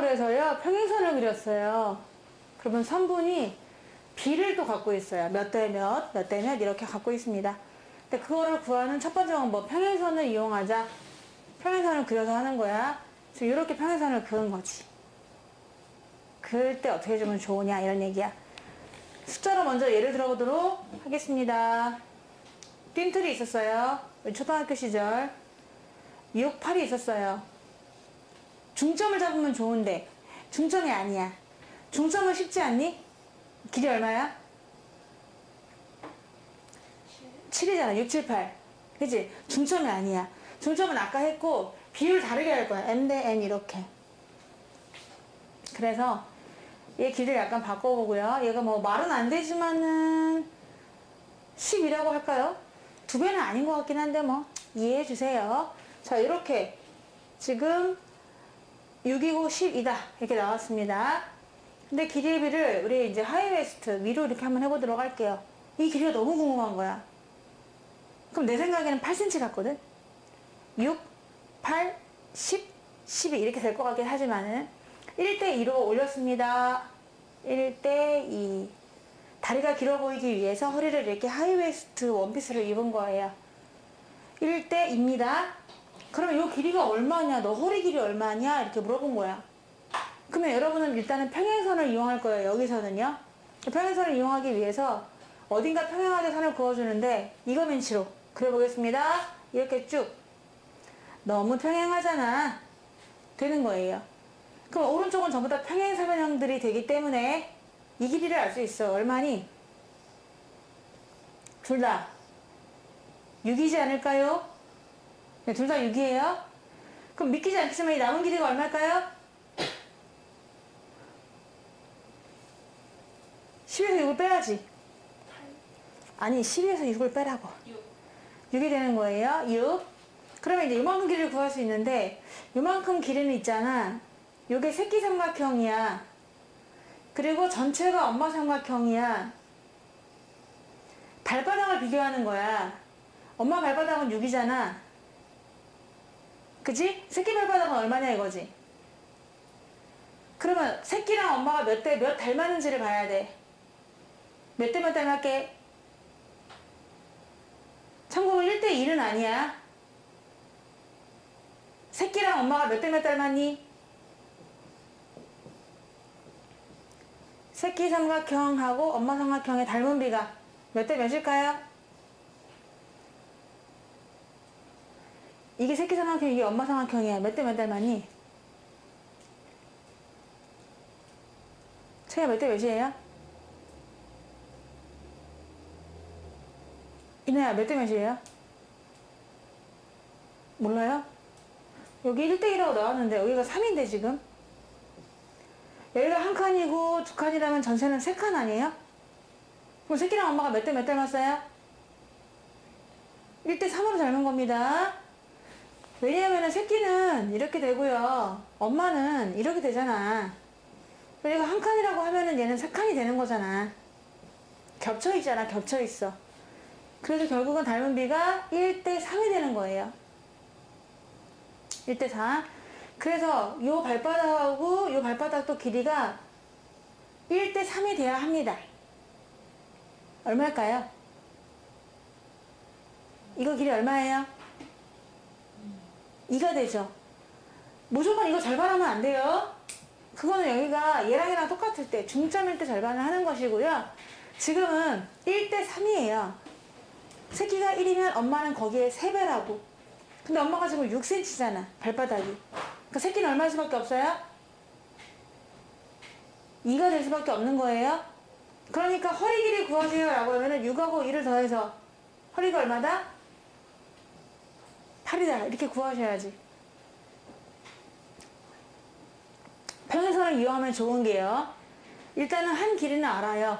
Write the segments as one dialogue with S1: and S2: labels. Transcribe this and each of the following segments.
S1: 그린다고 그래서요 평행선을 그렸어요. 그러면 선분이 B를 또 갖고 있어요. 몇 대 몇, 몇 대 몇 이렇게 갖고 있습니다. 근데 그거를 구하는 첫 번째 방법 평행선을 이용하자. 평행선을 그려서 하는 거야. 그래서 이렇게 평행선을 그은 거지. 그럴 때 어떻게 해주면 좋으냐 이런 얘기야. 숫자로 먼저 예를 들어보도록 하겠습니다. 띵틀이 있었어요. 초등학교 시절. 6, 8이 있었어요. 중점을 잡으면 좋은데 중점이 아니야. 중점은 쉽지 않니? 길이 얼마야? 7이잖아. 6, 7, 8. 그지? 중점이 아니야. 중점은 아까 했고 비율 다르게 할 거야. M 대 N 이렇게. 그래서 얘 길이를 약간 바꿔보고요. 얘가 뭐 말은 안 되지만은 10이라고 할까요? 두 배는 아닌 것 같긴 한데 뭐 이해해 주세요. 자 이렇게 지금 6이고 10이다 이렇게 나왔습니다. 근데 길이의 비를 우리 이제 하이웨스트 위로 이렇게 한번 해보도록 할게요. 이 길이가 너무 궁금한 거야. 그럼 내 생각에는 8cm 같거든? 6, 8, 10, 12 이렇게 될 것 같긴 하지만은 1대2로 올렸습니다. 1대2. 다리가 길어 보이기 위해서 허리를 이렇게 하이웨스트 원피스를 입은 거예요. 1대2입니다. 그럼 이 길이가 얼마냐? 너 허리 길이 얼마냐? 이렇게 물어본 거야. 그러면 여러분은 일단은 평행선을 이용할 거예요. 여기서는요. 평행선을 이용하기 위해서 어딘가 평행하게 선을 그어주는데 이거 민치로 그려보겠습니다. 이렇게 쭉. 너무 평행하잖아. 되는 거예요. 그럼 오른쪽은 전부 다 평행 사변형들이 되기 때문에 이 길이를 알 수 있어. 얼마니? 둘 다 6이지 않을까요? 네, 둘 다 6이에요. 그럼 믿기지 않지만 이 남은 길이가 얼마일까요? 10에서 6을 빼야지. 아니, 10에서 6을 빼라고. 6이 되는 거예요. 6. 그러면 이제 이만큼 길이를 구할 수 있는데, 이만큼 길이는 있잖아. 요게 새끼 삼각형이야. 그리고 전체가 엄마 삼각형이야. 발바닥을 비교하는 거야. 엄마 발바닥은 6이잖아. 그지? 새끼 발바닥은 얼마냐 이거지. 그러면 새끼랑 엄마가 몇 대 몇 닮았는지를 봐야 돼. 몇 대 몇 닮았게? 참고로 1대 1은 아니야. 새끼랑 엄마가 몇 대 몇 닮았니? 새끼 삼각형하고 엄마 삼각형의 닮은 비가 몇 대 몇일까요? 이게 새끼 삼각형, 이게 엄마 삼각형이야. 몇 대 몇 닮았니? 차이가 몇 대 몇이에요? 이나야, 몇 대 몇이에요? 몰라요? 여기 1대1라고 나왔는데, 여기가 3인데, 지금? 여기가 한 칸이고 두 칸이라면 전체는 세 칸 아니에요? 그럼 새끼랑 엄마가 몇 대 몇 닮았어요? 1대 3으로 닮은 겁니다. 왜냐하면 새끼는 이렇게 되고요. 엄마는 이렇게 되잖아. 그리고 한 칸이라고 하면은 얘는 세 칸이 되는 거잖아. 겹쳐 있잖아. 겹쳐 있어. 그래서 결국은 닮은 비가 1대 3이 되는 거예요. 1대 4. 그래서 요 발바닥하고 요 발바닥도 길이가 1대 3이 돼야 합니다. 얼마일까요? 이거 길이 얼마예요? 2가 되죠. 무조건 이거 절반하면 안 돼요. 그거는 여기가 얘랑 얘랑 똑같을 때 중점일 때 절반을 하는 것이고요. 지금은 1대 3이에요. 새끼가 1이면 엄마는 거기에 3배라고. 근데 엄마가 지금 6cm잖아. 발바닥이. 그러니까 새끼는 얼마일 수밖에 없어요? 2가 될 수밖에 없는 거예요. 그러니까 허리 길이 구하세요 라고 하면은 6하고 2를 더해서 허리가 얼마다? 8이다. 이렇게 구하셔야지. 평행선을 이용하면 좋은 게요. 일단은 한 길이는 알아요.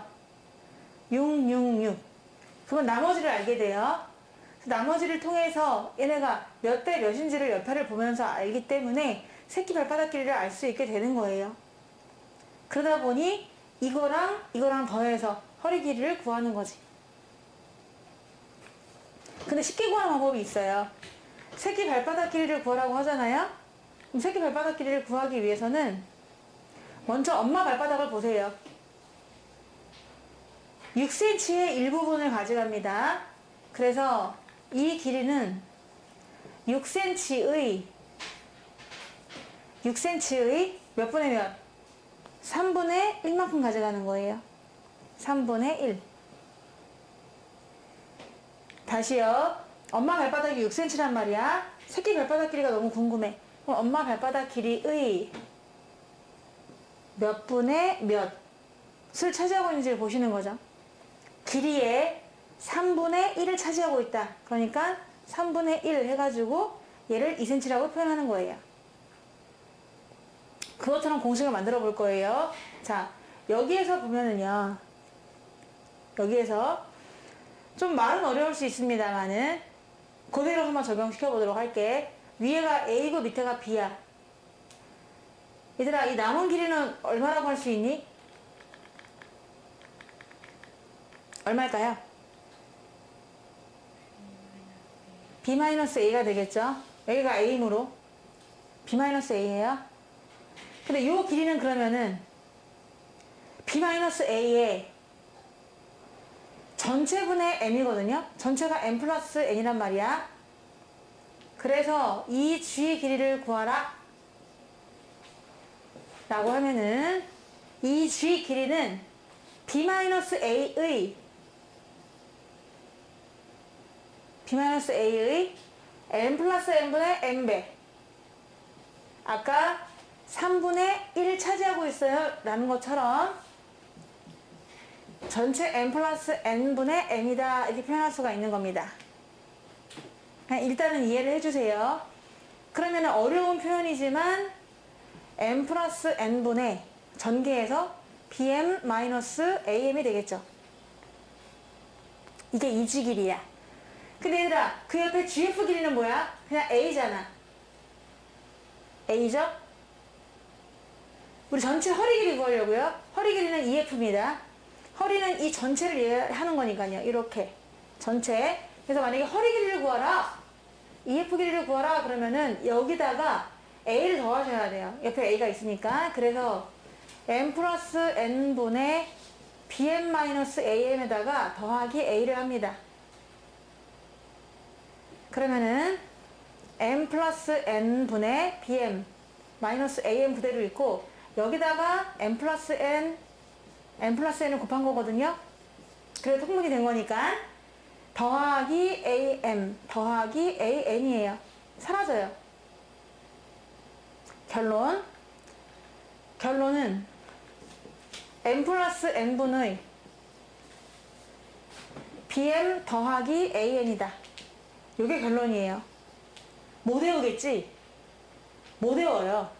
S1: 6, 6, 6. 그건 나머지를 알게 돼요. 나머지를 통해서 얘네가 몇 대 몇인지를 옆에를 보면서 알기 때문에 새끼 발바닥 길이를 알 수 있게 되는 거예요. 그러다 보니 이거랑 이거랑 더해서 허리 길이를 구하는 거지. 근데 쉽게 구하는 방법이 있어요. 새끼 발바닥 길이를 구하라고 하잖아요? 그럼 새끼 발바닥 길이를 구하기 위해서는 먼저 엄마 발바닥을 보세요. 6cm의 일부분을 가져갑니다. 그래서 이 길이는 6cm의 6cm의 몇 분의 몇? 3분의 1만큼 가져가는 거예요. 3분의 1. 다시요. 엄마 발바닥이 6cm란 말이야. 새끼 발바닥 길이가 너무 궁금해. 그럼 엄마 발바닥 길이의 몇 분의 몇을 차지하고 있는지를 보시는 거죠. 길이의 3분의 1을 차지하고 있다. 그러니까 3분의 1 해가지고 얘를 2cm라고 표현하는 거예요. 그것처럼 공식을 만들어 볼 거예요. 자, 여기에서 보면은요. 여기에서 좀 말은 어려울 수 있습니다만은 그대로 한번 적용시켜 보도록 할게. 위에가 A고 밑에가 B야. 얘들아, 이 남은 길이는 얼마라고 할 수 있니? 얼마일까요? B-A가 되겠죠? 여기가 A이므로 B-A예요. 근데 이 길이는 그러면은 B-A의 전체분의 m이거든요. 전체가 m 플러스 n이란 말이야. 그래서 이 g의 길이를 구하라. 라고 하면은 이 g 길이는 b-a의 b-a의 n 플러스 n분의 n배 아까 3분의 1을 차지하고 있어요 라는 것처럼 전체 n 플러스 n분의 n이다 이렇게 표현할 수가 있는 겁니다. 일단은 이해를 해주세요. 그러면 어려운 표현이지만 n 플러스 n분의 전개해서 bm 마이너스 am이 되겠죠. 이게 이지 길이야. 근데 얘들아 그 옆에 gf 길이는 뭐야? 그냥 a잖아. a죠? 우리 전체 허리 길이 구하려고요. 허리 길이는 EF입니다. 허리는 이 전체를 이해하는 거니까요. 이렇게 전체. 그래서 만약에 허리 길이를 구하라. EF 길이를 구하라 그러면은 여기다가 A를 더하셔야 돼요. 옆에 A가 있으니까. 그래서 M 플러스 N분의 BM 마이너스 AM에다가 더하기 A를 합니다. 그러면은 M 플러스 N분의 BM 마이너스 AM 그대로 있고 여기다가 M 플러스 N n 플러스 n을 곱한 거거든요. 그래서 통분이 된 거니까 더하기 am 더하기 an이에요. 사라져요. 결론 결론은 n 플러스 n분의 bm 더하기 an이다. 이게 결론이에요. 못 외우겠지? 못 외워요.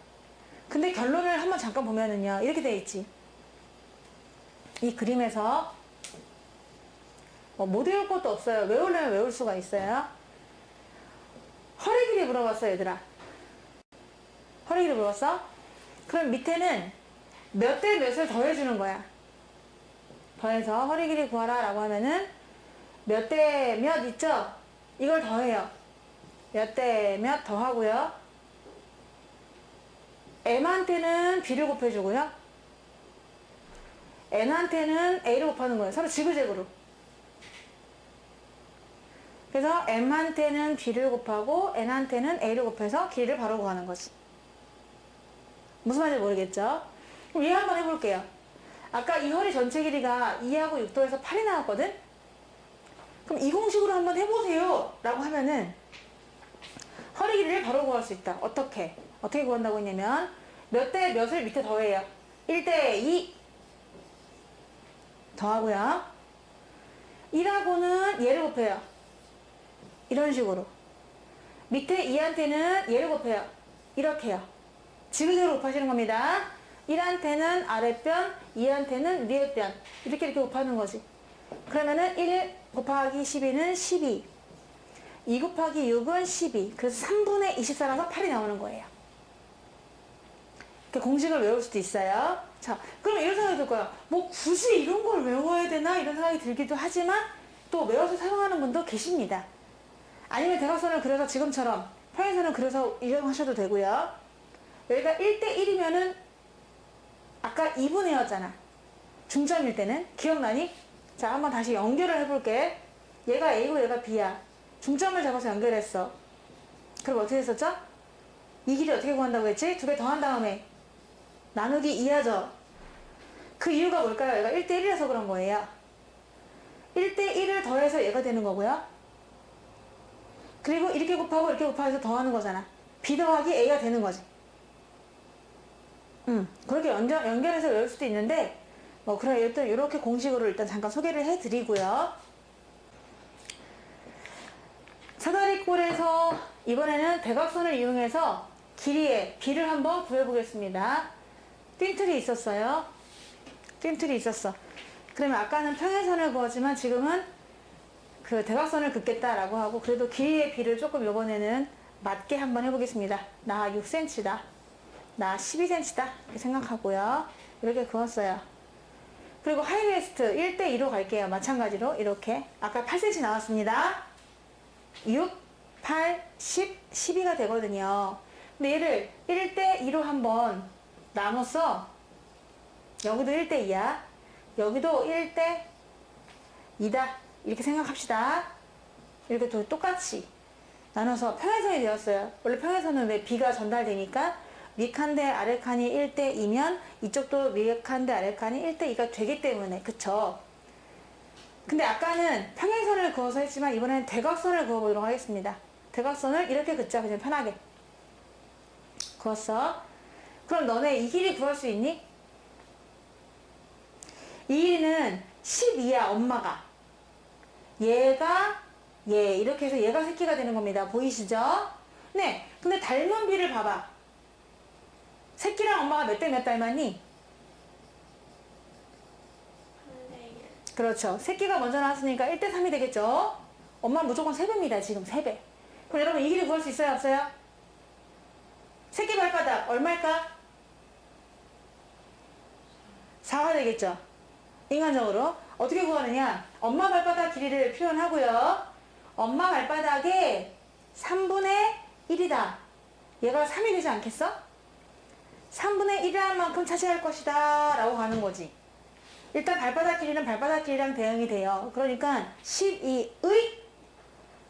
S1: 근데 결론을 한번 잠깐 보면은요. 이렇게 돼 있지. 이 그림에서 뭐 못 외울 것도 없어요. 외우려면 외울 수가 있어요. 허리 길이 물어봤어, 얘들아. 허리 길이 물어봤어? 그럼 밑에는 몇 대 몇을 더해주는 거야. 더해서 허리 길이 구하라 라고 하면은 몇 대 몇 있죠? 이걸 더해요. 몇 대 몇 더하고요. m한테는 b를 곱해주고요. N한테는 a를 곱하는 거예요. 서로 지그재그로. 그래서 m한테는 b를 곱하고 n한테는 a를 곱해서 길이를 바로 구하는 거지. 무슨 말인지 모르겠죠? 그럼 이해 한번 해볼게요. 아까 이 허리 전체 길이가 2하고 6도에서 8이 나왔거든? 그럼 이 공식으로 한번 해보세요. 라고 하면은 허리 길이를 바로 구할 수 있다. 어떻게? 어떻게 구한다고 했냐면 몇 대 몇을 밑에 더해요. 1대 2 더하고요. 1하고는 얘를 곱해요. 이런 식으로. 밑에 2한테는 얘를 곱해요. 이렇게요. 지그재그로 곱하시는 겁니다. 1한테는 아랫변, 2한테는 위에 변. 이렇게 이렇게 곱하는 거지. 그러면은 1 곱하기 12는 12. 2 곱하기 6은 12. 그래서 3분의 24라서 8이 나오는 거예요. 이렇게 공식을 외울 수도 있어요. 자, 그럼 이런 생각이 들 거야. 뭐 굳이 이런 걸 외워야 되나? 이런 생각이 들기도 하지만 또 외워서 사용하는 분도 계십니다. 아니면 대각선을 그려서 지금처럼 평행선을 그려서 이용하셔도 되고요. 여기가 1대1이면은 얘가 2분의 였잖아. 중점일 때는. 기억나니? 자, 한번 다시 연결을 해볼게. 얘가 A고 얘가 B야. 중점을 잡아서 연결했어. 그럼 어떻게 했었죠? 이 길이 어떻게 구한다고 했지? 두 개 더한 다음에 나누기 2하죠. 그 이유가 뭘까요? 얘가 1대1이라서 그런 거예요. 1대1을 더해서 얘가 되는 거고요. 그리고 이렇게 곱하고 이렇게 곱하면서 더하는 거잖아. B 더하기 A가 되는 거지. 음, 그렇게 연결, 연결해서 외울 수도 있는데, 뭐, 그럼 일단 이렇게 공식으로 일단 잠깐 소개를 해드리고요. 사다리꼴에서 이번에는 대각선을 이용해서 길이의 B를 한번 구해보겠습니다. 띵틀이 있었어요. 띵틀이 있었어. 그러면 아까는 평행선을 구하지만 지금은 그 대각선을 긋겠다라고 하고 그래도 길이의 B를 조금 이번에는 맞게 한번 해보겠습니다. 나 6cm다. 나 12cm다. 이렇게 생각하고요. 이렇게 그었어요. 그리고 하이웨스트 1대2로 갈게요. 마찬가지로 이렇게. 아까 8cm 나왔습니다. 6, 8, 10, 12가 되거든요. 근데 얘를 1대2로 한번 나눠서 여기도 1대 2야. 여기도 1대 2다. 이렇게 생각합시다. 이렇게 또 똑같이 나눠서 평행선이 되었어요. 원래 평행선은 왜 B가 전달되니까 위칸 대 아래칸이 1대 2면 이쪽도 위칸 대 아래칸이 1대 2가 되기 때문에 그쵸? 근데 아까는 평행선을 그어서 했지만 이번에는 대각선을 그어보도록 하겠습니다. 대각선을 이렇게 긋자 그냥 편하게 그었어. 그럼 너네 이 길이 구할 수 있니? 이 길이는 12야 엄마가 얘가 얘 이렇게 해서 얘가 새끼가 되는 겁니다. 보이시죠? 네. 근데 닮은 비를 봐봐. 새끼랑 엄마가 몇 대 몇 닮았니? 그렇죠. 새끼가 먼저 나왔으니까 1대 3이 되겠죠? 엄마 무조건 3배입니다. 지금 3배. 그럼 여러분 이 길이 구할 수 있어요? 없어요? 새끼 발바닥 얼마일까? 4가 되겠죠? 인간적으로. 어떻게 구하느냐? 엄마 발바닥 길이를 표현하고요. 엄마 발바닥의 3분의 1이다. 얘가 3이 되지 않겠어? 3분의 1이라는 만큼 차지할 것이다. 라고 가는 거지. 일단 발바닥 길이는 발바닥 길이랑 대응이 돼요. 그러니까 12의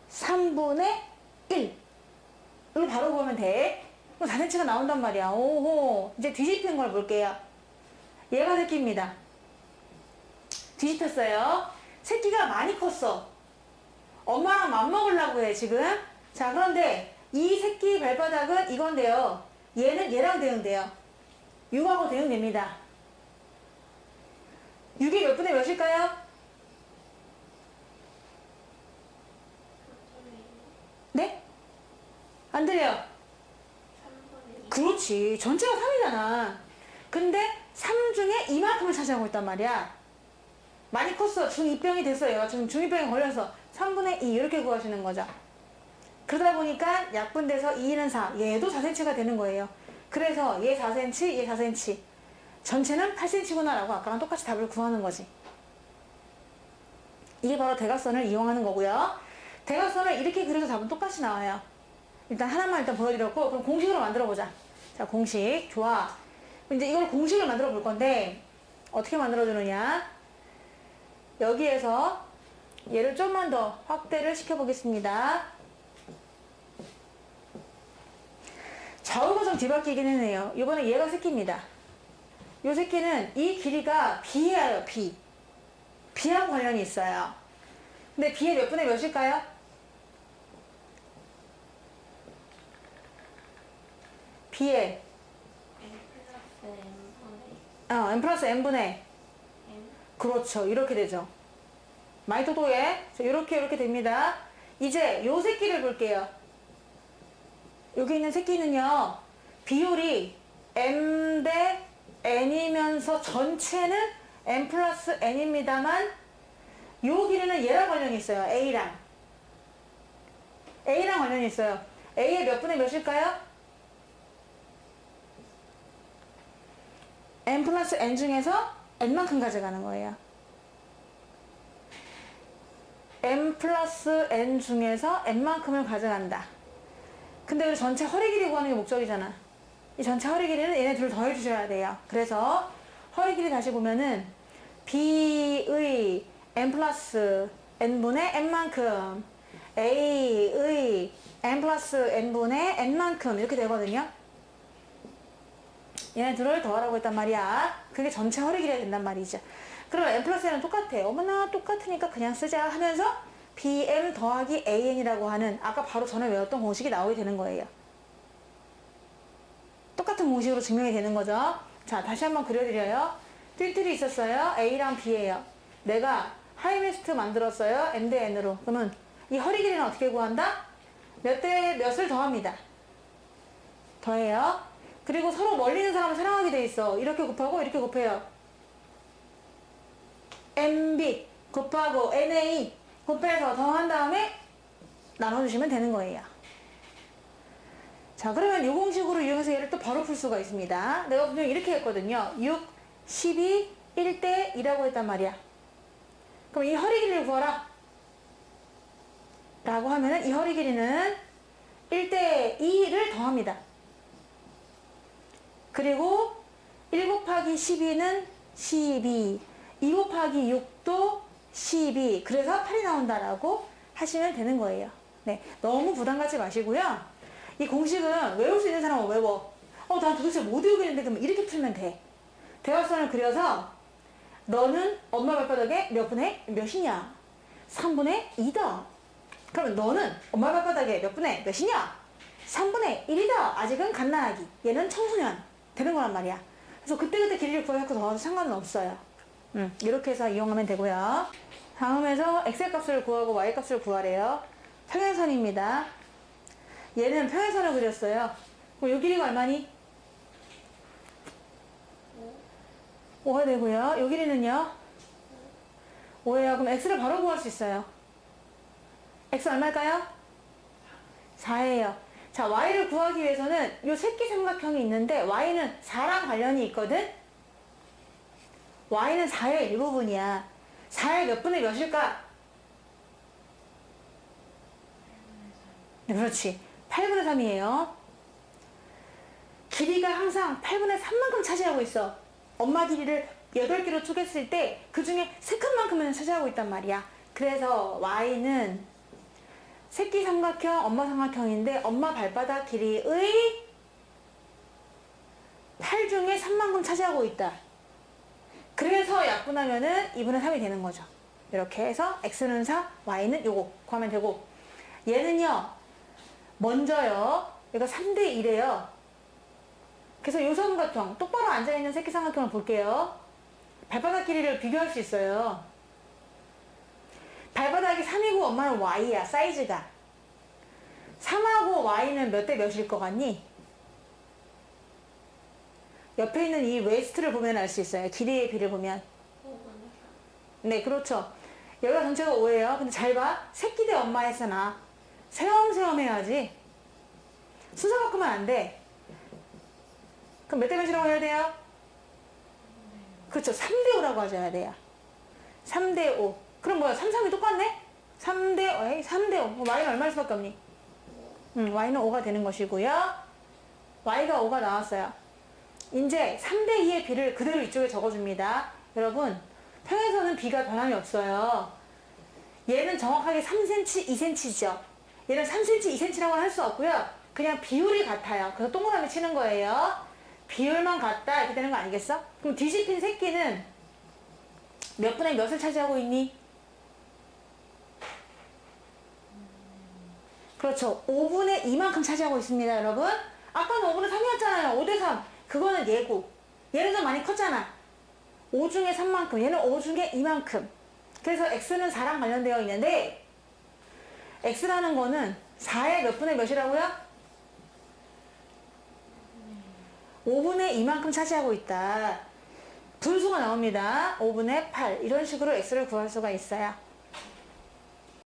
S1: 3분의 1. 이걸 바로 보면 돼. 그럼 4cm가 나온단 말이야. 오호. 이제 뒤집힌 걸 볼게요. 얘가 새끼입니다. 뒤집혔어요. 새끼가 많이 컸어. 엄마랑 맞먹으려고 해, 지금. 자, 그런데 이 새끼 발바닥은 이건데요. 얘는 얘랑 대응돼요. 6하고 대응됩니다. 6이 몇 분의 몇일까요? 네? 안 들려. 그렇지. 전체가 3이잖아. 근데 3 중에 이만큼을 차지하고 있단 말이야. 많이 컸어. 중2병이 됐어요. 지금 중2병에 걸려서 3분의 2 이렇게 구하시는 거죠. 그러다 보니까 약분돼서 2는 4. 얘도 4cm가 되는 거예요. 그래서 얘 4cm, 얘 4cm. 전체는 8cm구나 라고 아까랑 똑같이 답을 구하는 거지. 이게 바로 대각선을 이용하는 거고요. 대각선을 이렇게 그려서 답은 똑같이 나와요. 일단 하나만 일단 보여드렸고 그럼 공식으로 만들어 보자. 자 공식 좋아. 이제 이걸 공식을 만들어 볼 건데 어떻게 만들어 주느냐? 여기에서 얘를 좀만 더 확대를 시켜 보겠습니다. 좌우가 좀 뒤바뀌긴 했네요. 이번에 얘가 새끼입니다. 요 새끼는 이 길이가 B예요, B. B하고 관련이 있어요. 근데 B의 몇 분의 몇일까요? B의 어, n 플러스 n분의 그렇죠. 이렇게 되죠. 자, 이렇게 이렇게 됩니다. 이제 요 새끼를 볼게요. 여기 있는 새끼는요. 비율이 m 대 n이면서 전체는 n 플러스 n입니다만 요 길이는 얘랑 관련이 있어요. a랑. a랑 관련이 있어요. a의 몇 분의 몇일까요? N 플러스 n 중에서 n만큼 가져가는 거예요. n 플러스 n 중에서 n만큼을 가져간다. 근데 우리 전체 허리 길이 구하는 게 목적이잖아. 이 전체 허리 길이는 얘네 둘 더해 주셔야 돼요. 그래서 허리 길이 다시 보면은 B의 n 플러스 n분의 n만큼 A의 n 플러스 n분의 n만큼 이렇게 되거든요. 얘네 둘을 더하라고 했단 말이야. 그게 전체 허리 길이가 된단 말이죠. 그러면 n 플러스 n은 똑같아. 어머나 똑같으니까 그냥 쓰자 하면서 bm 더하기 an이라고 하는 아까 바로 전에 외웠던 공식이 나오게 되는 거예요. 똑같은 공식으로 증명이 되는 거죠. 자, 다시 한번 그려드려요. 뜰뜰이 있었어요. A랑 B예요. 내가 하이웨스트 만들었어요. M 대 N으로. 그러면 이 허리 길이는 어떻게 구한다? 몇 대 몇을 더합니다. 더해요. 그리고 서로 멀리 있는 사람을 사랑하게 돼 있어. 이렇게 곱하고 이렇게 곱해요. MB 곱하고 NA 곱해서 더한 다음에 나눠주시면 되는 거예요. 자, 그러면 이 공식으로 이용해서 얘를 또 바로 풀 수가 있습니다. 내가 분명 이렇게 했거든요. 6, 12, 1대 2라고 했단 말이야. 그럼 이 허리 길이를 구하라. 라고 하면은 이 허리 길이는 1대 2를 더합니다. 그리고 1 곱하기 12는 12, 2 곱하기 6도 12. 그래서 8이 나온다라고 하시면 되는 거예요. 네, 너무 부담 갖지 마시고요. 이 공식은 외울 수 있는 사람은 외워. 어, 난 도대체 못 외우겠는데 그러면 이렇게 풀면 돼. 대각선을 그려서 너는 엄마 발바닥에 몇 분의 몇이냐? 3분의 2다. 그러면 너는 엄마 발바닥에 몇 분의 몇이냐? 3분의 1이다. 아직은 갓난아기. 얘는 청소년. 되는 거란 말이야. 그래서 그때그때 길이를 구해갖고 더해도 상관은 없어요. 음, 이렇게 해서 이용하면 되고요. 다음에서 x 값을 구하고 y 값을 구하래요. 평행선입니다. 얘는 평행선을 그렸어요. 그럼 요 길이가 얼마니? 5가 되고요. 요 길이는요? 5예요. 그럼 x를 바로 구할 수 있어요. x 얼마일까요? 4예요. 자, y를 구하기 위해서는 요 새끼 삼각형이 있는데 y는 4랑 관련이 있거든? y는 4의 일부분이야. 4의 몇 분의 몇일까? 네, 그렇지. 8분의 3이에요. 길이가 항상 8분의 3만큼 차지하고 있어. 엄마 길이를 8개로 쪼갰을 때 그 중에 3칸만큼은 차지하고 있단 말이야. 그래서 y는 새끼 삼각형, 엄마 삼각형인데 엄마 발바닥 길이의 8 중에 3만큼 차지하고 있다. 그래서 약분하면은 2분의 3이 되는 거죠. 이렇게 해서 x는 4, y는 요거 구하면 되고 얘는요. 먼저요. 얘가 3대 1이에요. 그래서 요 삼각형 똑바로 앉아있는 새끼 삼각형을 볼게요. 발바닥 길이를 비교할 수 있어요. 발바닥이 3이고 엄마는 y야 사이즈가 3하고 y는 몇 대 몇일 것 같니? 옆에 있는 이 웨스트를 보면 알 수 있어요. 길이의 비를 보면. 네, 그렇죠. 여기가 전체가 5예요. 근데 잘 봐. 새끼 대 엄마 했잖아. 세엄세엄 해야지. 순서 바꾸면 안 돼. 그럼 몇 대 몇이라고 해야 돼요? 그렇죠. 3대 5라고 하셔야 돼요. 3대 5. 그럼 뭐야? 3, 3이 똑같네? 3대, 에이, 3대 5. y는 얼마일 수밖에 없니? 음, y는 5가 되는 것이고요. y가 5가 나왔어요. 이제 3대 2의 b를 그대로 이쪽에 적어줍니다. 여러분, 평에서는 b가 변함이 없어요. 얘는 정확하게 3cm, 2cm죠. 얘는 3cm, 2cm라고 할 수 없고요. 그냥 비율이 같아요. 그래서 동그라미 치는 거예요. 비율만 같다 이렇게 되는 거 아니겠어? 그럼 뒤집힌 새끼는 몇 분의 몇을 차지하고 있니? 그렇죠. 5분의 2만큼 차지하고 있습니다, 여러분. 아까는 5분의 3이었잖아요. 5대 3. 그거는 얘고. 얘는 좀 많이 컸잖아. 5 중에 3만큼. 얘는 5 중에 2만큼. 그래서 x는 4랑 관련되어 있는데 x라는 거는 4의 몇 분의 몇이라고요? 5분의 2만큼 차지하고 있다. 분수가 나옵니다. 5분의 8. 이런 식으로 x를 구할 수가 있어요.